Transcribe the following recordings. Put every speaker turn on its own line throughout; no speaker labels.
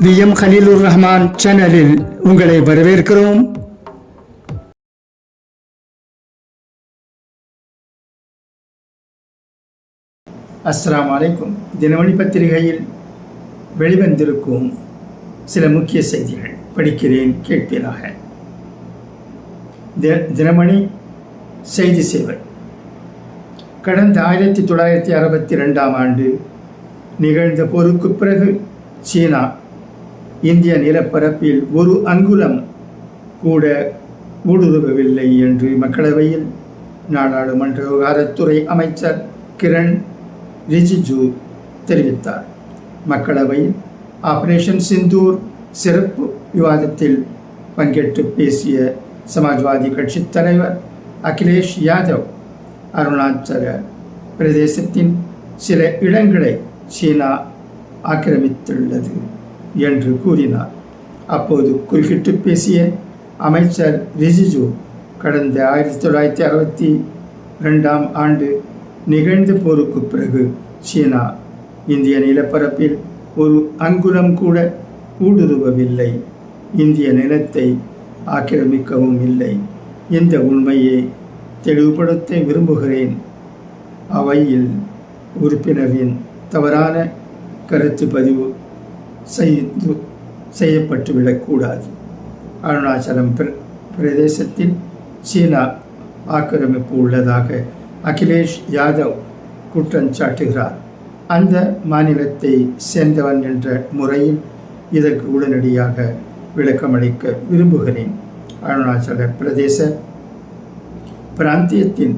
V M Khaleelur Rahman சேனலில் உங்களை வரவேற்கிறோம். அஸ்லாம் வலைக்கும் தினமணி பத்திரிகையில் வெளிவந்திருக்கும் சில முக்கிய செய்திகள் படிக்கிறேன் கேட்பீராக. தி- தினமணி செய்தி சேவை கடந்த ஆயிரத்தி தொள்ளாயிரத்தி அறுபத்தி ரெண்டாம் ஆண்டு நிகழ்ந்த போருக்கு பிறகு சீனா இந்திய நிலப்பரப்பில் ஒரு அங்குலம் கூட ஊடுருவவில்லை என்று மக்களவையில் நாடாளுமன்ற விவகாரத்துறை அமைச்சர் கிரண் ரிஜிஜு தெரிவித்தார். மக்களவையில் ஆபரேஷன் சிந்தூர் சிறப்பு விவாதத்தில் பங்கேற்று பேசிய சமாஜ்வாதி கட்சித் தலைவர் அகிலேஷ் யாதவ் அருணாச்சல பிரதேசத்தின் சில இடங்களை சீனா ஆக்கிரமித்துள்ளது. என்று கூறினார். அப்போது குறுக்கிட்டு பேசிய அமைச்சர் ரிஜிஜு கடந்த ஆயிரத்தி தொள்ளாயிரத்தி அறுபத்தி ரெண்டாம் ஆண்டு நிகழ்ந்த போருக்கு பிறகு சீனா இந்திய நிலப்பரப்பில் ஒரு அங்குலம் கூட ஊடுருவவில்லை. இந்திய நிலத்தை ஆக்கிரமிக்கவும் இல்லை. இந்த உண்மையை தெளிவுபடுத்த விரும்புகிறேன். அவையில் உறுப்பினரின் தவறான கருத்து பதிவு செய்து செய்யப்பட்டுவிடக்கூடாது அருணாச்சலம் பிர பிரதேசத்தில் சீனா ஆக்கிரமிப்பு உள்ளதாக அகிலேஷ் யாதவ் குற்றம் சாட்டுகிறார். அந்த மாநிலத்தை சேர்ந்தவன் என்ற முறையில் இதற்கு உடனடியாக விளக்கமளிக்க விரும்புகிறேன். அருணாச்சல பிரதேச பிராந்தியத்தின்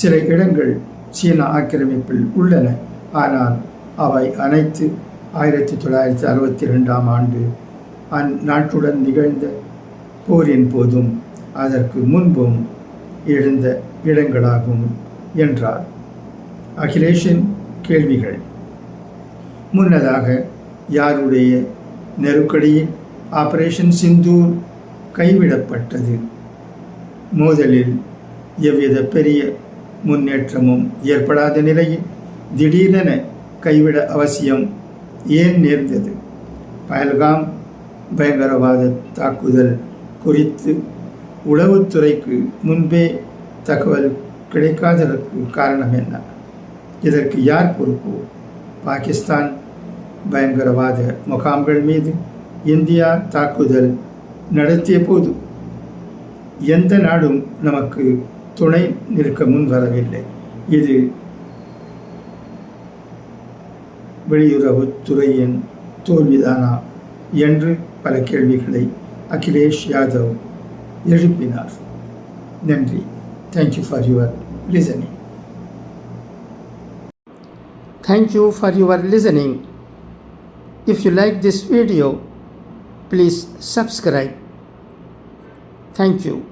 சில இடங்கள் சீன ஆக்கிரமிப்பில் உள்ளன. ஆனால் அவை அனைத்து ஆயிரத்தி தொள்ளாயிரத்தி அறுபத்தி ரெண்டாம் ஆண்டு அந்நாட்டுடன் நிகழ்ந்த போரின் போதும் அதற்கு முன்பும் எழுந்த இடங்களாகும் என்றார். அகிலேஷின் கேள்விகள். முன்னதாக யாருடைய நெருக்கடியில் ஆபரேஷன் சிந்தூர் கைவிடப்பட்டது? மோதலில் எவ்வித பெரிய முன்னேற்றமும் ஏற்படாத நிலையில் திடீரென கைவிட அவசியம் ஏன் நேர்ந்தது? பயல்காம் பயங்கரவாத தாக்குதல் குறித்து உளவுத்துறைக்கு முன்பே தகவல் கிடைக்காததற்கு காரணம் என்ன? இதற்கு யார் பொறுப்பு? பாகிஸ்தான் பயங்கரவாத முகாம்கள் மீது இந்தியா தாக்குதல் நடத்திய போது எந்த நாடும் நமக்கு துணை நிற்க முன் வரவில்லை இது வெளியுறவுத்துறையின் தோல்விதானா என்று பல கேள்விகளை அகிலேஷ் யாதவ் எழுப்பினார் நன்றி thank you for your listening Thank you for your listening. If you like this video, please subscribe. Thank you.